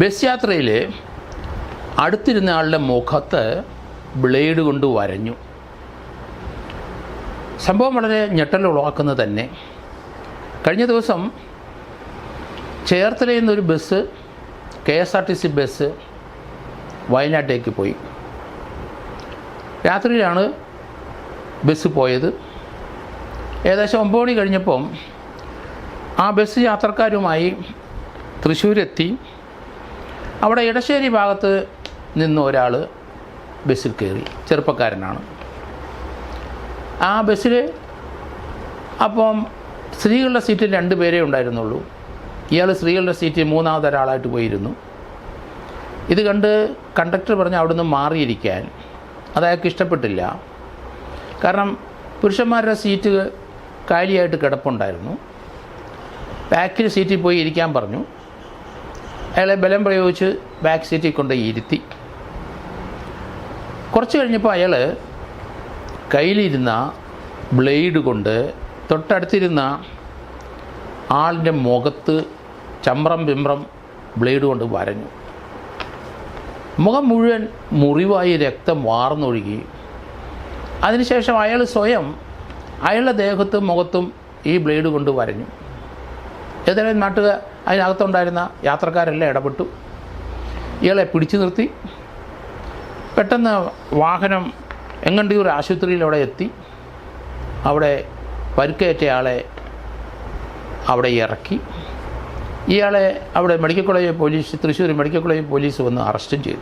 Bus യാത്രയിൽ അടുത്തിരുന്ന ആളുടെ മുഖത്ത് ബ്ലേഡ് കൊണ്ട് വരഞ്ഞു. സംഭവം വളരെ ഞെട്ടലുളവാക്കുന്നത് തന്നെ. കഴിഞ്ഞ ദിവസം ചേർത്തലയിൽ നിന്നൊരു bus K S R T C bus വയനാട്ടിലേക്ക് പോയി. രാത്രിയിലാണ് ബസ് പോയത്. ഏകദേശം ഒമ്പത് മണി കഴിഞ്ഞപ്പം ആ ബസ് യാത്രക്കാരുമായി തൃശ്ശൂരെത്തി. അവിടെ ഇടശ്ശേരി ഭാഗത്ത് നിന്ന് ഒരാൾ ബസ്സിൽ കയറി ചെറുപ്പക്കാരനാണ്. ആ ബസ്സിൽ അപ്പം സ്ത്രീകളുടെ സീറ്റിൽ രണ്ട് പേരേ ഉണ്ടായിരുന്നുള്ളൂ. ഇയാൾ സ്ത്രീകളുടെ സീറ്റിൽ മൂന്നാമത് ഒരാളായിട്ട് പോയിരുന്നു. ഇത് കണ്ട് കണ്ടക്ടർ പറഞ്ഞ് അവിടുന്ന് മാറിയിരിക്കാൻ അത് അയാൾക്ക് ഇഷ്ടപ്പെട്ടില്ല. കാരണം പുരുഷന്മാരുടെ സീറ്റ് കാലിയായിട്ട് കിടപ്പുണ്ടായിരുന്നു. ബാക്കിൽ സീറ്റിൽ പോയി ഇരിക്കാൻ പറഞ്ഞു. അയാളെ ബലം പ്രയോഗിച്ച് ബാക്ക് സീറ്റിൽ കൊണ്ട് ഇരുത്തി. കുറച്ച് കഴിഞ്ഞപ്പോൾ അയാൾ കയ്യിലിരുന്ന ബ്ലേഡ് കൊണ്ട് തൊട്ടടുത്തിരുന്ന ആളിന്റെ മുഖത്ത് ചമ്രം പിമ്പ്രം ബ്ലേഡ് കൊണ്ട് വരഞ്ഞു. മുഖം മുഴുവൻ മുറിവായി രക്തം വാർന്നൊഴുകി. അതിനുശേഷം അയാൾ സ്വയം അയാളുടെ ദേഹത്തും മുഖത്തും ഈ ബ്ലേഡ് കൊണ്ട് വരഞ്ഞു. ഏതായാലും നാട്ടുകാർ അതിനകത്തുണ്ടായിരുന്ന യാത്രക്കാരെല്ലാം ഇടപെട്ടു. ഇയാളെ പിടിച്ചു നിർത്തി. പെട്ടെന്ന് വാഹനം എങ്ങണ്ടിയൂർ ആശുപത്രിയിൽ അവിടെ എത്തി. അവിടെ പരുക്കേറ്റയാളെ അവിടെ ഇറക്കി. ഇയാളെ അവിടെ medical college police Thrissur medical college police വന്ന് അറസ്റ്റും ചെയ്തു.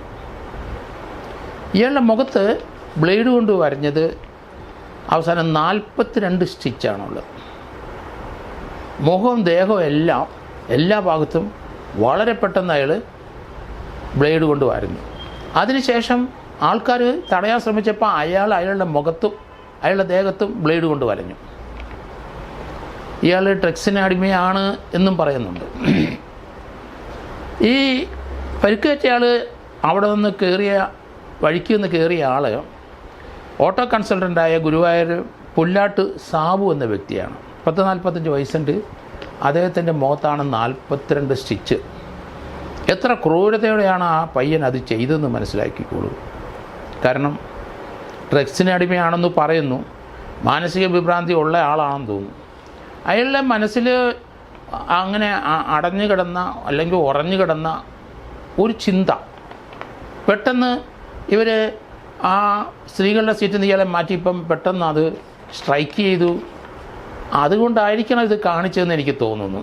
ഇയാളുടെ മുഖത്ത് ബ്ലേഡ് കൊണ്ട് വരഞ്ഞത് അവസാനം നാൽപ്പത്തിരണ്ട് സ്റ്റിച്ചാണുള്ളത്. മുഖവും ദേഹവും എല്ലാം എല്ലാ ഭാഗത്തും വളരെ പെട്ടെന്ന് അയാൾ ബ്ലേഡ് കൊണ്ട് വരുന്നു. അതിനുശേഷം ആൾക്കാർ തടയാൻ ശ്രമിച്ചപ്പോൾ അയാൾ അയാളുടെ മുഖത്തും അയാളുടെ ദേഹത്തും ബ്ലേഡ് കൊണ്ട് വരഞ്ഞു ഇയാൾ ഡ്രഗ്സിന് അടിമയാണ് എന്നും പറയുന്നുണ്ട്. ഈ പരിക്കേറ്റയാൾ അവിടെ നിന്ന് കയറിയ വഴിക്ക് നിന്ന് കയറിയ ആൾ ഓട്ടോ കൺസൾട്ടന്റായ ഗുരുവായൂർ പുല്ലാട്ട് സാബു എന്ന വ്യക്തിയാണ്. പത്ത് നാൽപ്പത്തഞ്ച് വയസ്സുണ്ട്. അദ്ദേഹത്തിന്റെ മുഖത്താണ് നാൽപ്പത്തിരണ്ട് സ്റ്റിച്ച് എത്ര ക്രൂരതയോടെയാണ് ആ പയ്യൻ അത് ചെയ്തതെന്ന് മനസ്സിലാക്കിക്കോളൂ. കാരണം ഡ്രഗ്സിന് അടിമയാണെന്ന് പറയുന്നു. മാനസിക വിഭ്രാന്തി ഉള്ള ആളാണെന്ന് തോന്നുന്നു. അയാളുടെ മനസ്സിൽ അങ്ങനെ അടഞ്ഞു കിടന്ന അല്ലെങ്കിൽ ഉറഞ്ഞു കിടന്ന ഒരു ചിന്ത. പെട്ടെന്ന് ഇവർ ആ സ്ത്രീകളുടെ സീറ്റിൽ നിന്ന് ഇയാളെ പെട്ടെന്ന് അത് സ്ട്രൈക്ക് ചെയ്തു. അതുകൊണ്ടായിരിക്കണം ഇത് കാണിച്ചതെന്ന് എനിക്ക് തോന്നുന്നു.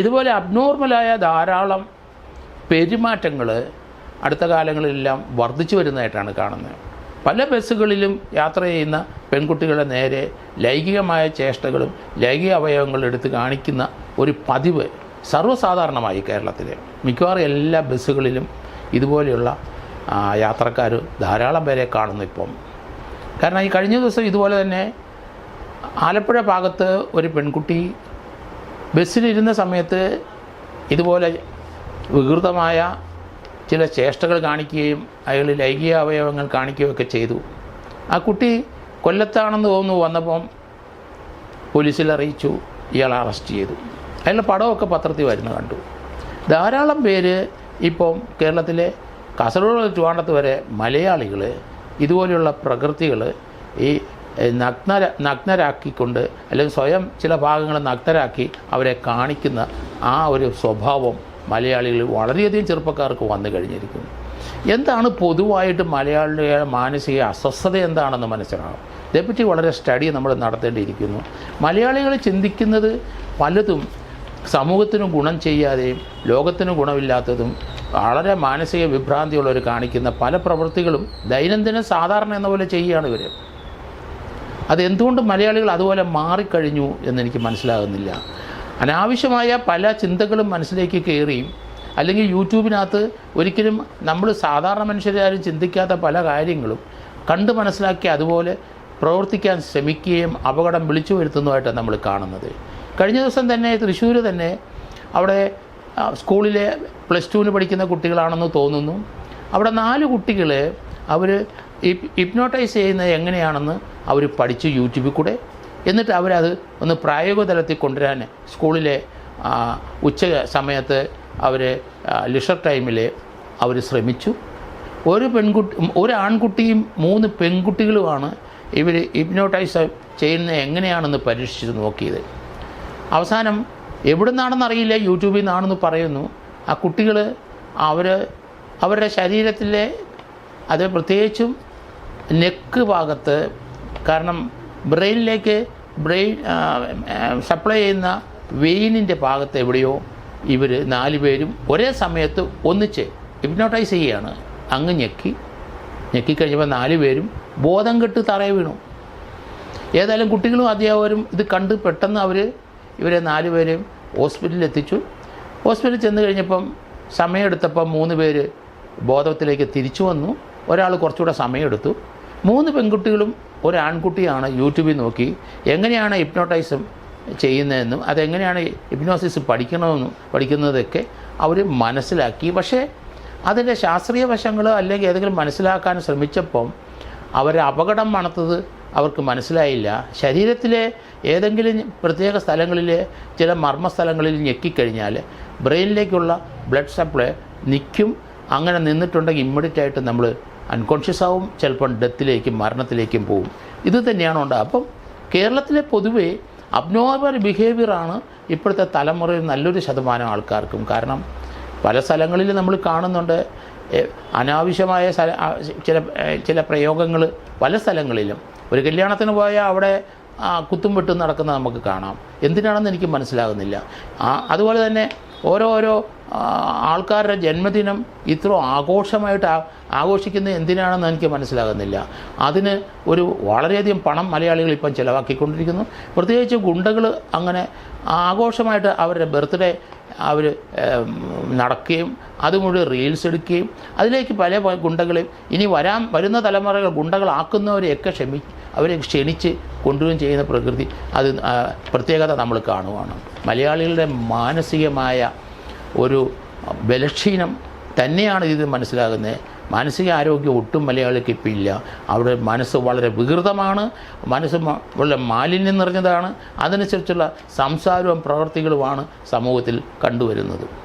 ഇതുപോലെ അബ്നോർമലായ ധാരാളം പെരുമാറ്റങ്ങൾ അടുത്ത കാലങ്ങളിലെല്ലാം വർദ്ധിച്ചു വരുന്നതായിട്ടാണ് കാണുന്നത്. പല ബസ്സുകളിലും യാത്ര ചെയ്യുന്ന പെൺകുട്ടികളുടെ നേരെ ലൈംഗികമായ ചേഷ്ടകളും ലൈംഗിക അവയവങ്ങളും എടുത്ത് കാണിക്കുന്ന ഒരു പതിവ് സർവസാധാരണമായി കേരളത്തിൽ മിക്കവാറും എല്ലാ ബസ്സുകളിലും ഇതുപോലെയുള്ള യാത്രക്കാർ ധാരാളം പേരെ കാണുന്നു ഇപ്പം. കാരണം ഈ കഴിഞ്ഞ ദിവസം ഇതുപോലെ തന്നെ ആലപ്പുഴ ഭാഗത്ത് ഒരു പെൺകുട്ടി ബസ്സിലിരുന്ന സമയത്ത് ഇതുപോലെ വികൃതമായ ചില ചേഷ്ടകൾ കാണിക്കുകയും അയാൾ ലൈംഗിക അവയവങ്ങൾ കാണിക്കുകയൊക്കെ ചെയ്തു. ആ കുട്ടി കൊല്ലത്താണെന്ന് തോന്നുന്നു വന്നപ്പം പോലീസിൽ അറിയിച്ചു ഇയാളെ അറസ്റ്റ് ചെയ്തു. അയാളുടെ പടമൊക്കെ പത്രത്തിൽ വരുന്ന കണ്ടു. ധാരാളം പേര് ഇപ്പം കേരളത്തിലെ കാസർഗോഡ് ചുവാണ്ടത്ത് വരെ മലയാളികൾ ഇതുപോലെയുള്ള പ്രകൃതികൾ ഈ നഗ്ന നഗ്നരാക്കിക്കൊണ്ട് അല്ലെങ്കിൽ സ്വയം ചില ഭാഗങ്ങൾ നഗ്നരാക്കി അവരെ കാണിക്കുന്ന ആ ഒരു സ്വഭാവം മലയാളികൾ വളരെയധികം ചെറുപ്പക്കാർക്ക് വന്നു കഴിഞ്ഞിരിക്കുന്നു. എന്താണ് പൊതുവായിട്ട് മലയാളിയുടെ മാനസിക അസ്വസ്ഥത എന്താണെന്ന് മനസ്സിലാകും ഇതേപ്പറ്റി വളരെ സ്റ്റഡി നമ്മൾ നടത്തേണ്ടിയിരിക്കുന്നു. മലയാളികൾ ചിന്തിക്കുന്നത് പലതും സമൂഹത്തിന് ഗുണം ചെയ്യാതെയും ലോകത്തിന് ഗുണമില്ലാത്തതും വളരെ മാനസിക വിഭ്രാന്തിയുള്ളവർ കാണിക്കുന്ന പല പ്രവൃത്തികളും ദൈനംദിനം സാധാരണ എന്ന പോലെ ചെയ്യുകയാണ് ഇവർ അതെന്തുകൊണ്ട് മലയാളികൾ അതുപോലെ മാറിക്കഴിഞ്ഞു എന്നെനിക്ക് മനസ്സിലാകുന്നില്ല. അനാവശ്യമായ പല ചിന്തകളും മനസ്സിലേക്ക് കയറിയും അല്ലെങ്കിൽ യൂട്യൂബിനകത്ത് ഒരിക്കലും നമ്മൾ സാധാരണ മനുഷ്യരാരും ചിന്തിക്കാത്ത പല കാര്യങ്ങളും കണ്ട് മനസ്സിലാക്കി അതുപോലെ പ്രവർത്തിക്കാൻ ശ്രമിക്കുകയും അപകടം വിളിച്ചു വരുത്തുന്നതായിട്ടാണ് നമ്മൾ കാണുന്നത്. കഴിഞ്ഞ ദിവസം തന്നെ തൃശ്ശൂർ തന്നെ അവിടെ സ്കൂളിലെ പ്ലസ് ടുവിന് പഠിക്കുന്ന കുട്ടികളാണെന്ന് തോന്നുന്നു. അവിടെ നാല് കുട്ടികളെ അവർ ഹിപ്നോട്ടൈസ് ചെയ്യുന്നത് എങ്ങനെയാണെന്ന് അവർ പഠിച്ചു യൂട്യൂബിൽ കൂടെ. എന്നിട്ട് അവരത് ഒന്ന് പ്രായോഗിക തലത്തിൽ കൊണ്ടുവരാൻ സ്കൂളിലെ ഉച്ച സമയത്ത് അവർ ലിഷർ ടൈമിൽ അവർ ശ്രമിച്ചു. ഒരു പെൺകുട്ടി ഒരു ആൺകുട്ടിയും മൂന്ന് പെൺകുട്ടികളുമാണ് ഇവർ ഹിപ്നോട്ടൈസ് ചെയ്യുന്നത് എങ്ങനെയാണെന്ന് പരീക്ഷിച്ച് നോക്കിയത്. അവസാനം എവിടെ നിന്നാണെന്ന് അറിയില്ല യൂട്യൂബിൽ നിന്നാണെന്ന് പറയുന്നു. ആ കുട്ടികൾ അവർ അവരുടെ ശരീരത്തിലെ അത് പ്രത്യേകിച്ചും നെക്ക് ഭാഗത്ത് കാരണം ബ്രെയിനിലേക്ക് ബ്രെയിൻ സപ്ലൈ ചെയ്യുന്ന വെയിനിന്റെ ഭാഗത്ത് എവിടെയോ ഇവർ നാല് പേരും ഒരേ സമയത്ത് ഒന്നിച്ച് ഹിപ്നോട്ടൈസ് ചെയ്യുകയാണ്. അങ്ങ് ഞെക്കി. ഞെക്കിക്കഴിഞ്ഞപ്പോൾ നാല് പേരും ബോധം കെട്ട് തറയെ വീണു. ഏതായാലും കുട്ടികളും അധ്യാപകരും ഇത് കണ്ട് പെട്ടെന്ന് അവർ ഇവരെ നാല് പേരെയും ഹോസ്പിറ്റലിൽ എത്തിച്ചു. ഹോസ്പിറ്റലിൽ ചെന്ന് കഴിഞ്ഞപ്പം സമയമെടുത്തപ്പം മൂന്ന് പേര് ബോധത്തിലേക്ക് തിരിച്ചു വന്നു. ഒരാൾ കുറച്ചുകൂടെ സമയമെടുത്തു. മൂന്ന് പെൺകുട്ടികളും ഒരു ആൺകുട്ടിയാണ് യൂട്യൂബിൽ നോക്കി എങ്ങനെയാണ് ഹിപ്നോട്ടൈസം ചെയ്യുന്നതെന്നും അതെങ്ങനെയാണ് ഹിപ്നോസിസ് പഠിക്കണമെന്നും പഠിക്കുന്നതൊക്കെ അവർ മനസ്സിലാക്കി. പക്ഷേ അതിന്റെ ശാസ്ത്രീയ വശങ്ങൾ അല്ലെങ്കിൽ ഏതെങ്കിലും മനസ്സിലാക്കാൻ ശ്രമിച്ചപ്പം അവർ അപകടം മണത്തത് അവർക്ക് മനസ്സിലായില്ല. ശരീരത്തിലെ ഏതെങ്കിലും പ്രത്യേക സ്ഥലങ്ങളിൽ ചില മർമ്മസ്ഥലങ്ങളിൽ ഞെക്കിക്കഴിഞ്ഞാൽ ബ്രെയിനിലേക്കുള്ള ബ്ലഡ് സപ്ലൈ നിൽക്കും അങ്ങനെ നിന്നിട്ടുണ്ടെങ്കിൽ ഇമ്മീഡിയറ്റ് ആയിട്ട് നമ്മൾ അൺകോൺഷ്യസ് ആവും ചിലപ്പം ഡെത്തിലേക്കും മരണത്തിലേക്കും പോവും. ഇത് തന്നെയാണ് ഉണ്ട്. അപ്പം കേരളത്തിലെ പൊതുവേ അബ്നോർമൽ ബിഹേവിയറാണ് ഇപ്പോഴത്തെ തലമുറയിൽ നല്ലൊരു ശതമാനം ആൾക്കാർക്കും. കാരണം പല സ്ഥലങ്ങളിൽ നമ്മൾ കാണുന്നുണ്ട് അനാവശ്യമായ സ്ഥല ചില ചില പ്രയോഗങ്ങൾ പല സ്ഥലങ്ങളിലും. ഒരു കല്യാണത്തിന് പോയാൽ അവിടെ കുത്തും വെട്ടും നടക്കുന്നത് നമുക്ക് കാണാം. എന്തിനാണെന്ന് എനിക്ക് മനസ്സിലാകുന്നില്ല. അതുപോലെ തന്നെ ഓരോരോ ആൾക്കാരുടെ ജന്മദിനം ഇത്ര ആഘോഷമായിട്ട് ആഘോഷിക്കുന്നത് എന്തിനാണെന്ന് എനിക്ക് മനസ്സിലാകുന്നില്ല. അതിന് ഒരു വളരെയധികം പണം മലയാളികൾ ഇപ്പം ചിലവാക്കിക്കൊണ്ടിരിക്കുന്നു. പ്രത്യേകിച്ച് ഗുണ്ടകൾ അങ്ങനെ ആഘോഷമായിട്ട് അവരുടെ ബർത്ത്ഡേ അവർ നടക്കുകയും അത് മുഴുവൻ റീൽസ് എടുക്കുകയും അതിലേക്ക് പല ഗുണ്ടകളെയും ഇനി വരാൻ വരുന്ന തലമുറകൾ ഗുണ്ടകളാക്കുന്നവരെയൊക്കെ ക്ഷമി അവരെ ക്ഷണിച്ച് കൊണ്ടുവരികയും ചെയ്യുന്ന പ്രകൃതി അത് പ്രത്യേകത നമ്മൾ കാണുവാണ്. മലയാളികളുടെ മാനസികമായ ഒരു ബലക്ഷീണം തന്നെയാണ് ഇത് മനസ്സിലാകുന്നത്. മാനസിക ആരോഗ്യം ഒട്ടും മലയാളിക്ക് ഇപ്പം ഇല്ല അവിടെ മനസ്സ് വളരെ വികൃതമാണ്. മനസ്സ് വളരെ മാലിന്യം നിറഞ്ഞതാണ്. അതനുസരിച്ചുള്ള സംസാരവും പ്രവർത്തികളുമാണ് സമൂഹത്തിൽ കണ്ടുവരുന്നത്.